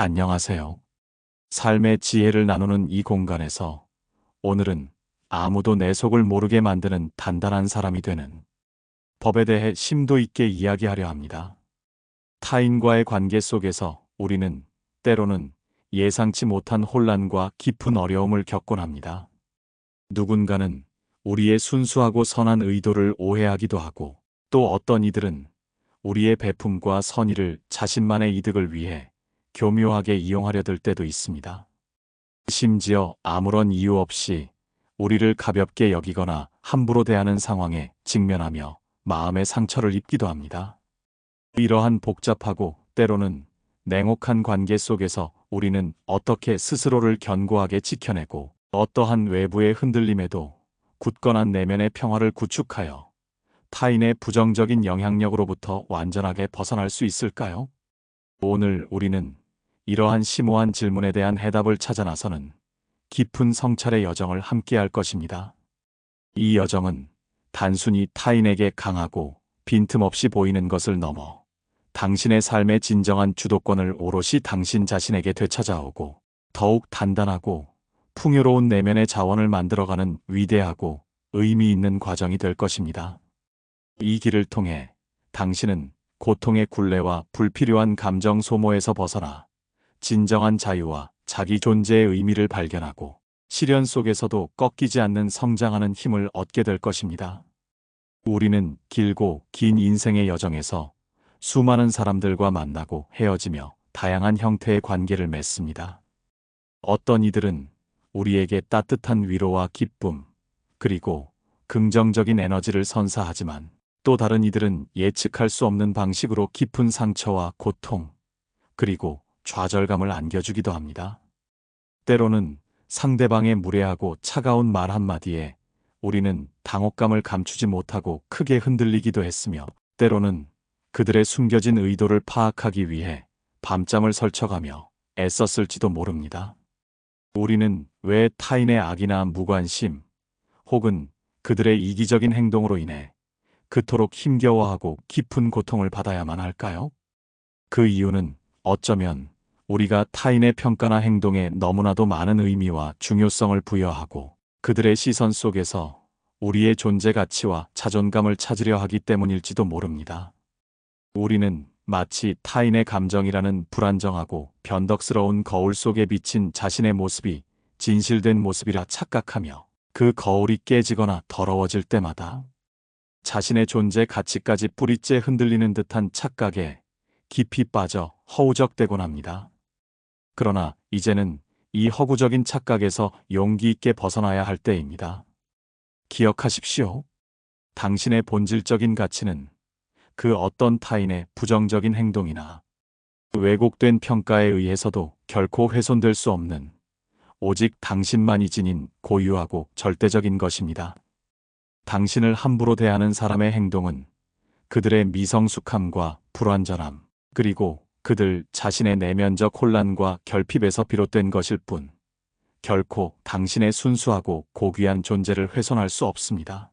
안녕하세요. 삶의 지혜를 나누는 이 공간에서 오늘은 아무도 내 속을 모르게 만드는 단단한 사람이 되는 법에 대해 심도 있게 이야기하려 합니다. 타인과의 관계 속에서 우리는 때로는 예상치 못한 혼란과 깊은 어려움을 겪곤 합니다. 누군가는 우리의 순수하고 선한 의도를 오해하기도 하고 또 어떤 이들은 우리의 베품과 선의를 자신만의 이득을 위해 교묘하게 이용하려 들 때도 있습니다. 심지어 아무런 이유 없이 우리를 가볍게 여기거나 함부로 대하는 상황에 직면하며 마음의 상처를 입기도 합니다. 이러한 복잡하고 때로는 냉혹한 관계 속에서 우리는 어떻게 스스로를 견고하게 지켜내고 어떠한 외부의 흔들림에도 굳건한 내면의 평화를 구축하여 타인의 부정적인 영향력으로부터 완전하게 벗어날 수 있을까요? 오늘 우리는 이러한 심오한 질문에 대한 해답을 찾아 나서는 깊은 성찰의 여정을 함께 할 것입니다. 이 여정은 단순히 타인에게 강하고 빈틈없이 보이는 것을 넘어 당신의 삶의 진정한 주도권을 오롯이 당신 자신에게 되찾아오고 더욱 단단하고 풍요로운 내면의 자원을 만들어가는 위대하고 의미 있는 과정이 될 것입니다. 이 길을 통해 당신은 고통의 굴레와 불필요한 감정 소모에서 벗어나 진정한 자유와 자기 존재의 의미를 발견하고 시련 속에서도 꺾이지 않는 성장하는 힘을 얻게 될 것입니다. 우리는 길고 긴 인생의 여정에서 수많은 사람들과 만나고 헤어지며 다양한 형태의 관계를 맺습니다. 어떤 이들은 우리에게 따뜻한 위로와 기쁨, 그리고 긍정적인 에너지를 선사하지만 또 다른 이들은 예측할 수 없는 방식으로 깊은 상처와 고통, 그리고 좌절감을 안겨주기도 합니다. 때로는 상대방의 무례하고 차가운 말 한마디에 우리는 당혹감을 감추지 못하고 크게 흔들리기도 했으며 때로는 그들의 숨겨진 의도를 파악하기 위해 밤잠을 설쳐가며 애썼을지도 모릅니다. 우리는 왜 타인의 악이나 무관심 혹은 그들의 이기적인 행동으로 인해 그토록 힘겨워하고 깊은 고통을 받아야만 할까요? 그 이유는 어쩌면 우리가 타인의 평가나 행동에 너무나도 많은 의미와 중요성을 부여하고 그들의 시선 속에서 우리의 존재 가치와 자존감을 찾으려 하기 때문일지도 모릅니다. 우리는 마치 타인의 감정이라는 불안정하고 변덕스러운 거울 속에 비친 자신의 모습이 진실된 모습이라 착각하며 그 거울이 깨지거나 더러워질 때마다 자신의 존재 가치까지 뿌리째 흔들리는 듯한 착각에 깊이 빠져 허우적대곤 합니다. 그러나 이제는 이 허구적인 착각에서 용기 있게 벗어나야 할 때입니다. 기억하십시오. 당신의 본질적인 가치는 그 어떤 타인의 부정적인 행동이나 왜곡된 평가에 의해서도 결코 훼손될 수 없는 오직 당신만이 지닌 고유하고 절대적인 것입니다. 당신을 함부로 대하는 사람의 행동은 그들의 미성숙함과 불완전함, 그리고 그들 자신의 내면적 혼란과 결핍에서 비롯된 것일 뿐 결코 당신의 순수하고 고귀한 존재를 훼손할 수 없습니다.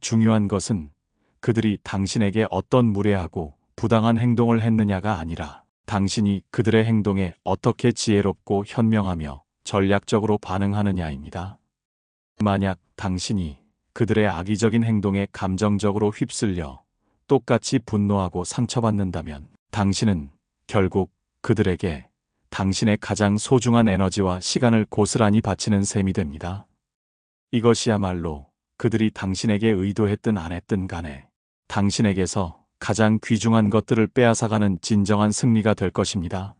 중요한 것은 그들이 당신에게 어떤 무례하고 부당한 행동을 했느냐가 아니라 당신이 그들의 행동에 어떻게 지혜롭고 현명하며 전략적으로 반응하느냐입니다. 만약 당신이 그들의 악의적인 행동에 감정적으로 휩쓸려 똑같이 분노하고 상처받는다면 당신은 결국 그들에게 당신의 가장 소중한 에너지와 시간을 고스란히 바치는 셈이 됩니다. 이것이야말로 그들이 당신에게 의도했든 안 했든 간에 당신에게서 가장 귀중한 것들을 빼앗아가는 진정한 승리가 될 것입니다.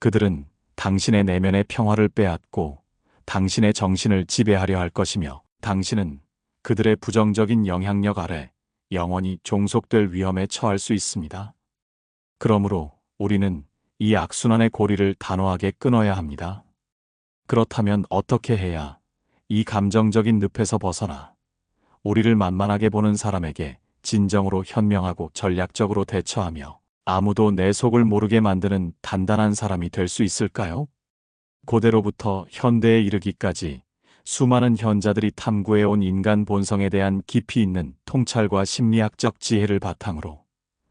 그들은 당신의 내면의 평화를 빼앗고 당신의 정신을 지배하려 할 것이며 당신은 그들의 부정적인 영향력 아래 영원히 종속될 위험에 처할 수 있습니다. 그러므로 우리는 이 악순환의 고리를 단호하게 끊어야 합니다. 그렇다면 어떻게 해야 이 감정적인 늪에서 벗어나 우리를 만만하게 보는 사람에게 진정으로 현명하고 전략적으로 대처하며 아무도 내 속을 모르게 만드는 단단한 사람이 될 수 있을까요? 고대로부터 현대에 이르기까지 수많은 현자들이 탐구해온 인간 본성에 대한 깊이 있는 통찰과 심리학적 지혜를 바탕으로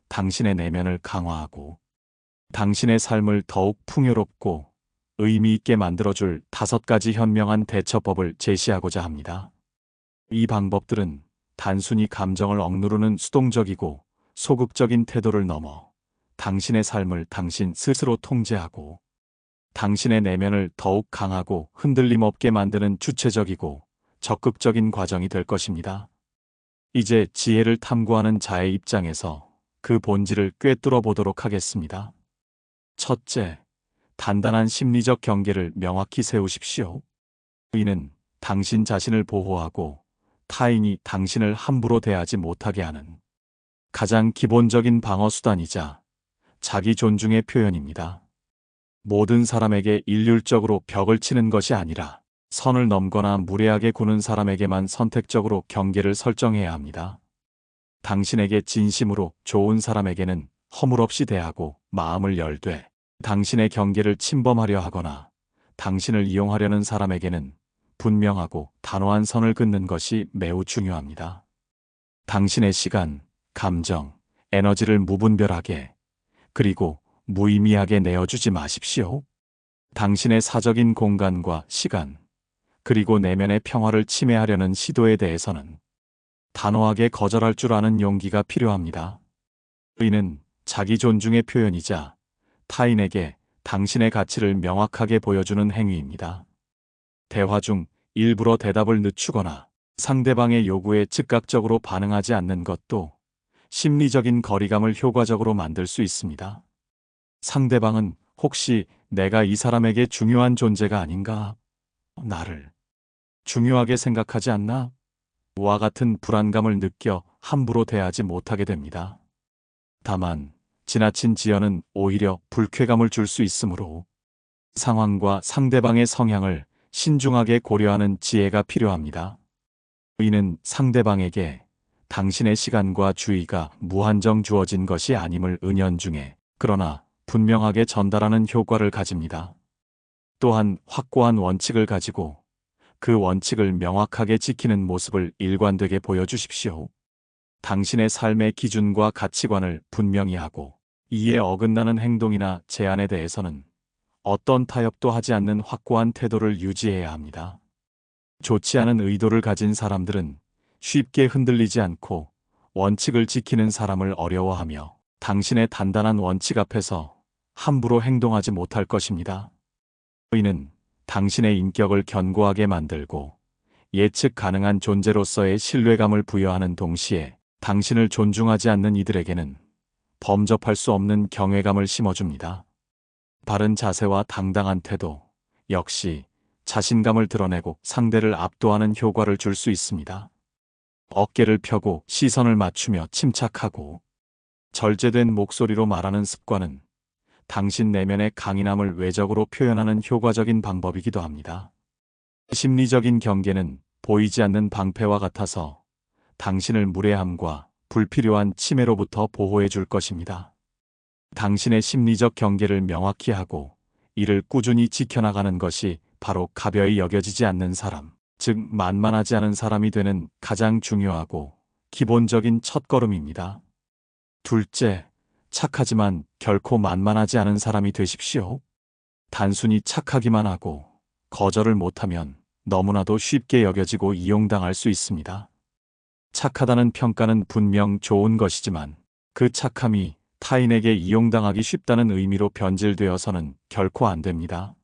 당신의 내면을 강화하고 당신의 삶을 더욱 풍요롭고 의미 있게 만들어줄 다섯 가지 현명한 대처법을 제시하고자 합니다. 이 방법들은 단순히 감정을 억누르는 수동적이고 소극적인 태도를 넘어 당신의 삶을 당신 스스로 통제하고 당신의 내면을 더욱 강하고 흔들림 없게 만드는 주체적이고 적극적인 과정이 될 것입니다. 이제 지혜를 탐구하는 자의 입장에서 그 본질을 꿰뚫어 보도록 하겠습니다. 첫째, 단단한 심리적 경계를 명확히 세우십시오. 이는 당신 자신을 보호하고 타인이 당신을 함부로 대하지 못하게 하는 가장 기본적인 방어 수단이자 자기 존중의 표현입니다. 모든 사람에게 일률적으로 벽을 치는 것이 아니라 선을 넘거나 무례하게 구는 사람에게만 선택적으로 경계를 설정해야 합니다. 당신에게 진심으로 좋은 사람에게는 허물없이 대하고 마음을 열되 당신의 경계를 침범하려 하거나 당신을 이용하려는 사람에게는 분명하고 단호한 선을 긋는 것이 매우 중요합니다. 당신의 시간, 감정, 에너지를 무분별하게 그리고 무의미하게 내어주지 마십시오. 당신의 사적인 공간과 시간, 그리고 내면의 평화를 침해하려는 시도에 대해서는 단호하게 거절할 줄 아는 용기가 필요합니다. 의는 자기 존중의 표현이자 타인에게 당신의 가치를 명확하게 보여주는 행위입니다. 대화 중 일부러 대답을 늦추거나 상대방의 요구에 즉각적으로 반응하지 않는 것도 심리적인 거리감을 효과적으로 만들 수 있습니다. 상대방은 혹시 내가 이 사람에게 중요한 존재가 아닌가? 나를 중요하게 생각하지 않나? 와 같은 불안감을 느껴 함부로 대하지 못하게 됩니다. 다만 지나친 지연은 오히려 불쾌감을 줄 수 있으므로 상황과 상대방의 성향을 신중하게 고려하는 지혜가 필요합니다. 이는 상대방에게 당신의 시간과 주의가 무한정 주어진 것이 아님을 은연중에 그러나 분명하게 전달하는 효과를 가집니다. 또한 확고한 원칙을 가지고 그 원칙을 명확하게 지키는 모습을 일관되게 보여주십시오. 당신의 삶의 기준과 가치관을 분명히 하고 이에 어긋나는 행동이나 제안에 대해서는 어떤 타협도 하지 않는 확고한 태도를 유지해야 합니다. 좋지 않은 의도를 가진 사람들은 쉽게 흔들리지 않고 원칙을 지키는 사람을 어려워하며 당신의 단단한 원칙 앞에서 함부로 행동하지 못할 것입니다. 의는 당신의 인격을 견고하게 만들고 예측 가능한 존재로서의 신뢰감을 부여하는 동시에 당신을 존중하지 않는 이들에게는 범접할 수 없는 경외감을 심어줍니다. 바른 자세와 당당한 태도 역시 자신감을 드러내고 상대를 압도하는 효과를 줄 수 있습니다. 어깨를 펴고 시선을 맞추며 침착하고 절제된 목소리로 말하는 습관은 당신 내면의 강인함을 외적으로 표현하는 효과적인 방법이기도 합니다. 심리적인 경계는 보이지 않는 방패와 같아서 당신을 무례함과 불필요한 침해로부터 보호해 줄 것입니다. 당신의 심리적 경계를 명확히 하고 이를 꾸준히 지켜나가는 것이 바로 가벼이 여겨지지 않는 사람, 즉 만만하지 않은 사람이 되는 가장 중요하고 기본적인 첫걸음입니다. 둘째, 착하지만 결코 만만하지 않은 사람이 되십시오. 단순히 착하기만 하고 거절을 못하면 너무나도 쉽게 여겨지고 이용당할 수 있습니다. 착하다는 평가는 분명 좋은 것이지만 그 착함이 타인에게 이용당하기 쉽다는 의미로 변질되어서는 결코 안 됩니다.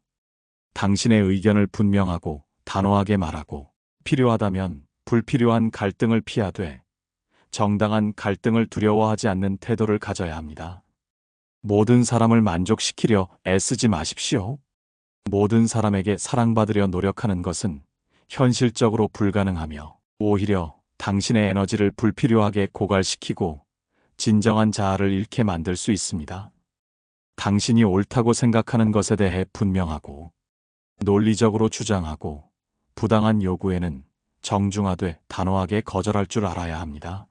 당신의 의견을 분명하고 단호하게 말하고 필요하다면 불필요한 갈등을 피하되 정당한 갈등을 두려워하지 않는 태도를 가져야 합니다. 모든 사람을 만족시키려 애쓰지 마십시오. 모든 사람에게 사랑받으려 노력하는 것은 현실적으로 불가능하며 오히려 당신의 에너지를 불필요하게 고갈시키고 진정한 자아를 잃게 만들 수 있습니다. 당신이 옳다고 생각하는 것에 대해 분명하고 논리적으로 주장하고 부당한 요구에는 정중하되 단호하게 거절할 줄 알아야 합니다.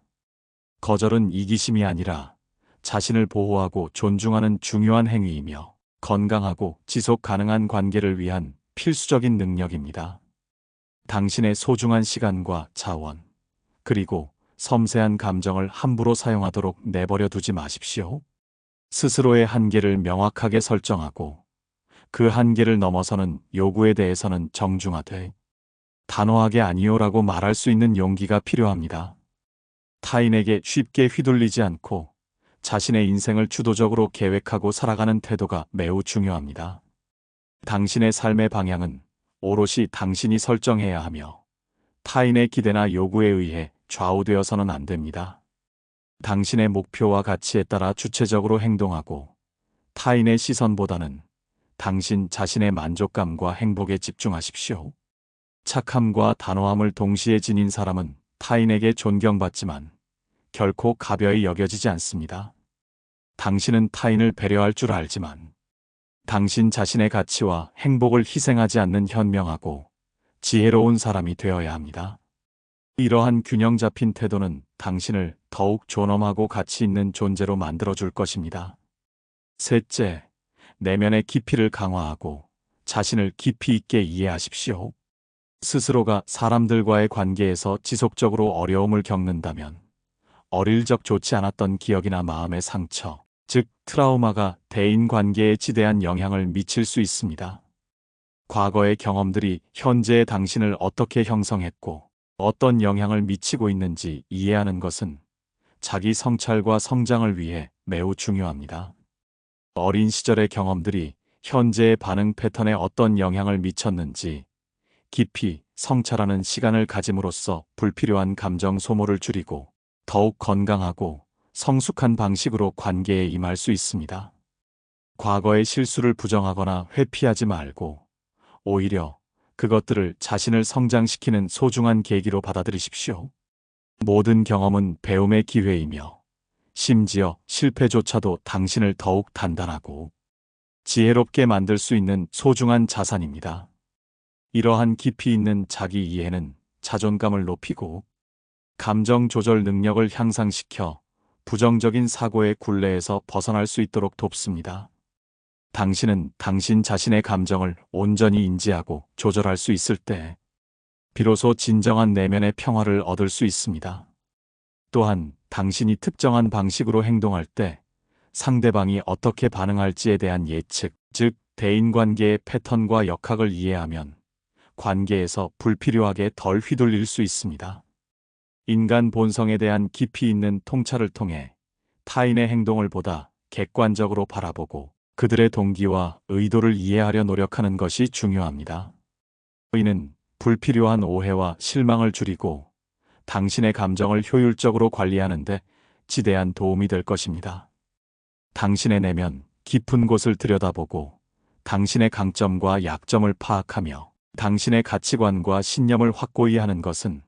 거절은 이기심이 아니라 자신을 보호하고 존중하는 중요한 행위이며 건강하고 지속 가능한 관계를 위한 필수적인 능력입니다. 당신의 소중한 시간과 자원, 그리고 섬세한 감정을 함부로 사용하도록 내버려 두지 마십시오. 스스로의 한계를 명확하게 설정하고 그 한계를 넘어서는 요구에 대해서는 정중하되 단호하게 아니요라고 말할 수 있는 용기가 필요합니다. 타인에게 쉽게 휘둘리지 않고 자신의 인생을 주도적으로 계획하고 살아가는 태도가 매우 중요합니다. 당신의 삶의 방향은 오롯이 당신이 설정해야 하며 타인의 기대나 요구에 의해 좌우되어서는 안 됩니다. 당신의 목표와 가치에 따라 주체적으로 행동하고 타인의 시선보다는 당신 자신의 만족감과 행복에 집중하십시오. 착함과 단호함을 동시에 지닌 사람은 타인에게 존경받지만 결코 가벼이 여겨지지 않습니다. 당신은 타인을 배려할 줄 알지만 당신 자신의 가치와 행복을 희생하지 않는 현명하고 지혜로운 사람이 되어야 합니다. 이러한 균형 잡힌 태도는 당신을 더욱 존엄하고 가치 있는 존재로 만들어줄 것입니다. 셋째, 내면의 깊이를 강화하고 자신을 깊이 있게 이해하십시오. 스스로가 사람들과의 관계에서 지속적으로 어려움을 겪는다면 어릴 적 좋지 않았던 기억이나 마음의 상처, 즉 트라우마가 대인 관계에 지대한 영향을 미칠 수 있습니다. 과거의 경험들이 현재의 당신을 어떻게 형성했고 어떤 영향을 미치고 있는지 이해하는 것은 자기 성찰과 성장을 위해 매우 중요합니다. 어린 시절의 경험들이 현재의 반응 패턴에 어떤 영향을 미쳤는지 깊이 성찰하는 시간을 가짐으로써 불필요한 감정 소모를 줄이고 더욱 건강하고 성숙한 방식으로 관계에 임할 수 있습니다. 과거의 실수를 부정하거나 회피하지 말고 오히려 그것들을 자신을 성장시키는 소중한 계기로 받아들이십시오. 모든 경험은 배움의 기회이며 심지어 실패조차도 당신을 더욱 단단하고 지혜롭게 만들 수 있는 소중한 자산입니다. 이러한 깊이 있는 자기 이해는 자존감을 높이고 감정 조절 능력을 향상시켜 부정적인 사고의 굴레에서 벗어날 수 있도록 돕습니다. 당신은 당신 자신의 감정을 온전히 인지하고 조절할 수 있을 때 비로소 진정한 내면의 평화를 얻을 수 있습니다. 또한 당신이 특정한 방식으로 행동할 때 상대방이 어떻게 반응할지에 대한 예측, 즉 대인관계의 패턴과 역학을 이해하면 관계에서 불필요하게 덜 휘둘릴 수 있습니다. 인간 본성에 대한 깊이 있는 통찰을 통해 타인의 행동을 보다 객관적으로 바라보고 그들의 동기와 의도를 이해하려 노력하는 것이 중요합니다. 이는 불필요한 오해와 실망을 줄이고 당신의 감정을 효율적으로 관리하는 데 지대한 도움이 될 것입니다. 당신의 내면 깊은 곳을 들여다보고 당신의 강점과 약점을 파악하며 당신의 가치관과 신념을 확고히 하는 것은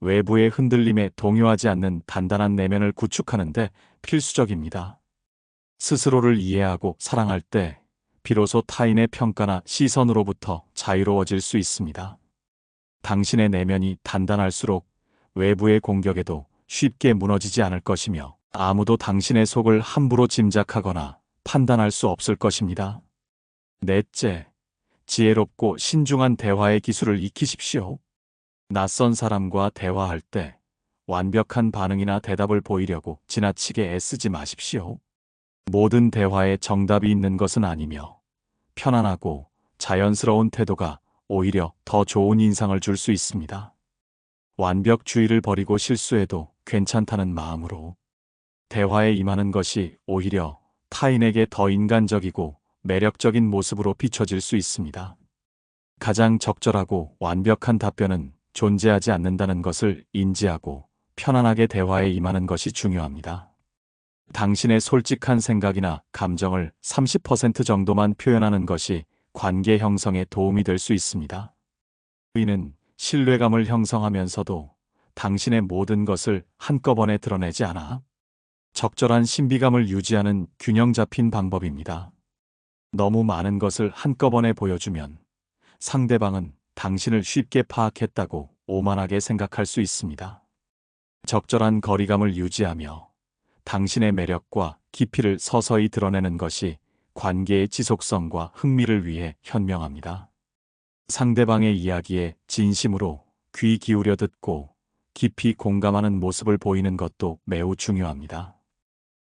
외부의 흔들림에 동요하지 않는 단단한 내면을 구축하는 데 필수적입니다. 스스로를 이해하고 사랑할 때 비로소 타인의 평가나 시선으로부터 자유로워질 수 있습니다. 당신의 내면이 단단할수록 외부의 공격에도 쉽게 무너지지 않을 것이며 아무도 당신의 속을 함부로 짐작하거나 판단할 수 없을 것입니다. 넷째, 지혜롭고 신중한 대화의 기술을 익히십시오. 낯선 사람과 대화할 때 완벽한 반응이나 대답을 보이려고 지나치게 애쓰지 마십시오. 모든 대화에 정답이 있는 것은 아니며 편안하고 자연스러운 태도가 오히려 더 좋은 인상을 줄 수 있습니다. 완벽주의를 버리고 실수해도 괜찮다는 마음으로 대화에 임하는 것이 오히려 타인에게 더 인간적이고 매력적인 모습으로 비춰질 수 있습니다. 가장 적절하고 완벽한 답변은 존재하지 않는다는 것을 인지하고 편안하게 대화에 임하는 것이 중요합니다. 당신의 솔직한 생각이나 감정을 30% 정도만 표현하는 것이 관계 형성에 도움이 될 수 있습니다. 이는 신뢰감을 형성하면서도 당신의 모든 것을 한꺼번에 드러내지 않아 적절한 신비감을 유지하는 균형 잡힌 방법입니다. 너무 많은 것을 한꺼번에 보여주면 상대방은 당신을 쉽게 파악했다고 오만하게 생각할 수 있습니다. 적절한 거리감을 유지하며 당신의 매력과 깊이를 서서히 드러내는 것이 관계의 지속성과 흥미를 위해 현명합니다. 상대방의 이야기에 진심으로 귀 기울여 듣고 깊이 공감하는 모습을 보이는 것도 매우 중요합니다.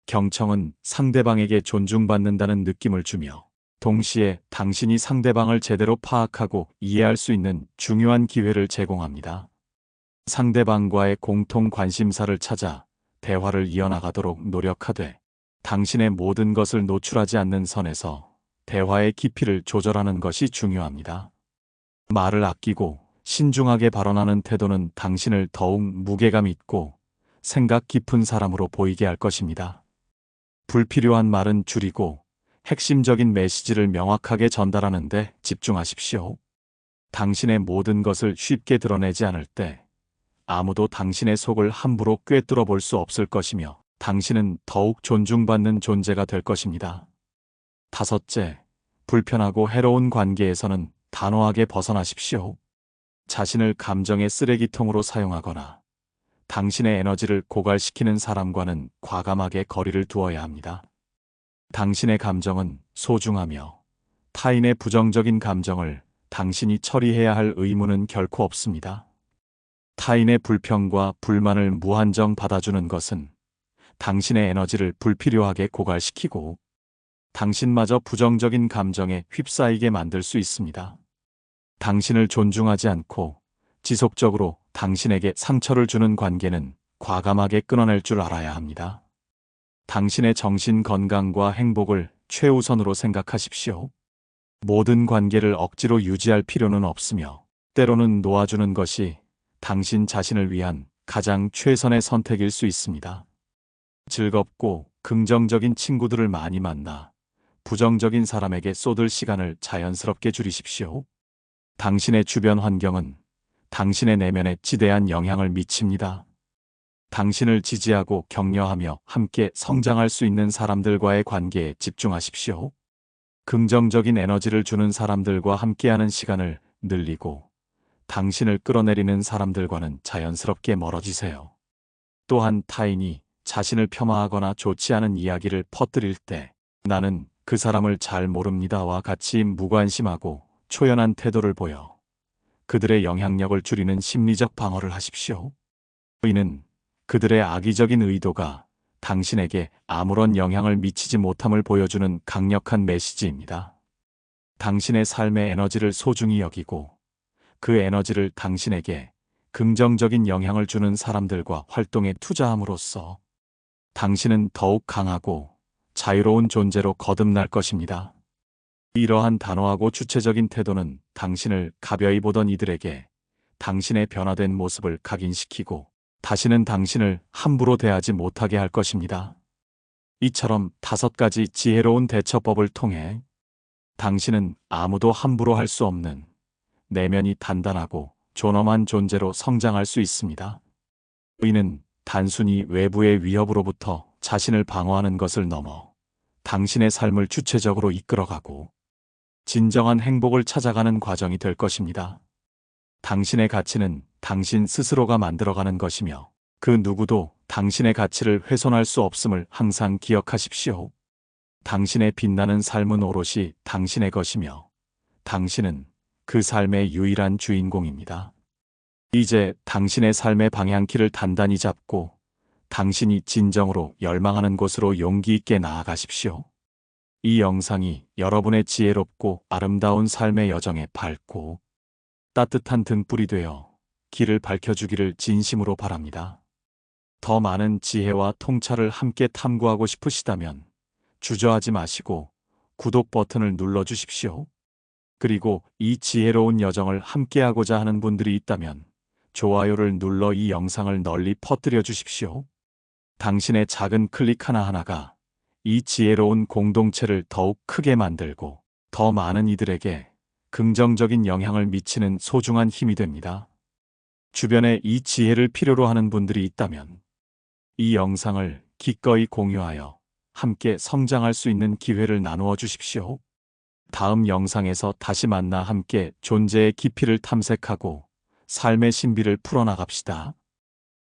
경청은 상대방에게 존중받는다는 느낌을 주며 동시에 당신이 상대방을 제대로 파악하고 이해할 수 있는 중요한 기회를 제공합니다. 상대방과의 공통 관심사를 찾아 대화를 이어나가도록 노력하되 당신의 모든 것을 노출하지 않는 선에서 대화의 깊이를 조절하는 것이 중요합니다. 말을 아끼고 신중하게 발언하는 태도는 당신을 더욱 무게감 있고 생각 깊은 사람으로 보이게 할 것입니다. 불필요한 말은 줄이고 핵심적인 메시지를 명확하게 전달하는데 집중하십시오. 당신의 모든 것을 쉽게 드러내지 않을 때 아무도 당신의 속을 함부로 꿰뚫어 볼 수 없을 것이며 당신은 더욱 존중받는 존재가 될 것입니다. 다섯째, 불편하고 해로운 관계에서는 단호하게 벗어나십시오. 자신을 감정의 쓰레기통으로 사용하거나 당신의 에너지를 고갈시키는 사람과는 과감하게 거리를 두어야 합니다. 당신의 감정은 소중하며 타인의 부정적인 감정을 당신이 처리해야 할 의무는 결코 없습니다. 타인의 불평과 불만을 무한정 받아주는 것은 당신의 에너지를 불필요하게 고갈시키고 당신마저 부정적인 감정에 휩싸이게 만들 수 있습니다. 당신을 존중하지 않고 지속적으로 당신에게 상처를 주는 관계는 과감하게 끊어낼 줄 알아야 합니다. 당신의 정신 건강과 행복을 최우선으로 생각하십시오. 모든 관계를 억지로 유지할 필요는 없으며 때로는 놓아주는 것이 당신 자신을 위한 가장 최선의 선택일 수 있습니다. 즐겁고 긍정적인 친구들을 많이 만나 부정적인 사람에게 쏟을 시간을 자연스럽게 줄이십시오. 당신의 주변 환경은 당신의 내면에 지대한 영향을 미칩니다. 당신을 지지하고 격려하며 함께 성장할 수 있는 사람들과의 관계에 집중하십시오. 긍정적인 에너지를 주는 사람들과 함께하는 시간을 늘리고 당신을 끌어내리는 사람들과는 자연스럽게 멀어지세요. 또한 타인이 자신을 폄하하거나 좋지 않은 이야기를 퍼뜨릴 때 나는 그 사람을 잘 모릅니다와 같이 무관심하고 초연한 태도를 보여 그들의 영향력을 줄이는 심리적 방어를 하십시오. 이는 그들의 악의적인 의도가 당신에게 아무런 영향을 미치지 못함을 보여주는 강력한 메시지입니다. 당신의 삶의 에너지를 소중히 여기고 그 에너지를 당신에게 긍정적인 영향을 주는 사람들과 활동에 투자함으로써 당신은 더욱 강하고 자유로운 존재로 거듭날 것입니다. 이러한 단호하고 주체적인 태도는 당신을 가벼이 보던 이들에게 당신의 변화된 모습을 각인시키고 다시는 당신을 함부로 대하지 못하게 할 것입니다. 이처럼 다섯 가지 지혜로운 대처법을 통해 당신은 아무도 함부로 할 수 없는 내면이 단단하고 존엄한 존재로 성장할 수 있습니다. 이는 단순히 외부의 위협으로부터 자신을 방어하는 것을 넘어 당신의 삶을 주체적으로 이끌어가고 진정한 행복을 찾아가는 과정이 될 것입니다. 당신의 가치는 당신 스스로가 만들어가는 것이며 그 누구도 당신의 가치를 훼손할 수 없음을 항상 기억하십시오. 당신의 빛나는 삶은 오롯이 당신의 것이며 당신은 그 삶의 유일한 주인공입니다. 이제 당신의 삶의 방향키를 단단히 잡고 당신이 진정으로 열망하는 곳으로 용기 있게 나아가십시오. 이 영상이 여러분의 지혜롭고 아름다운 삶의 여정에 밝고 따뜻한 등불이 되어 길을 밝혀주기를 진심으로 바랍니다. 더 많은 지혜와 통찰을 함께 탐구하고 싶으시다면 주저하지 마시고 구독 버튼을 눌러주십시오. 그리고 이 지혜로운 여정을 함께하고자 하는 분들이 있다면 좋아요를 눌러 이 영상을 널리 퍼뜨려 주십시오. 당신의 작은 클릭 하나하나가 이 지혜로운 공동체를 더욱 크게 만들고 더 많은 이들에게 긍정적인 영향을 미치는 소중한 힘이 됩니다. 주변에 이 지혜를 필요로 하는 분들이 있다면 이 영상을 기꺼이 공유하여 함께 성장할 수 있는 기회를 나누어 주십시오. 다음 영상에서 다시 만나 함께 존재의 깊이를 탐색하고 삶의 신비를 풀어나갑시다.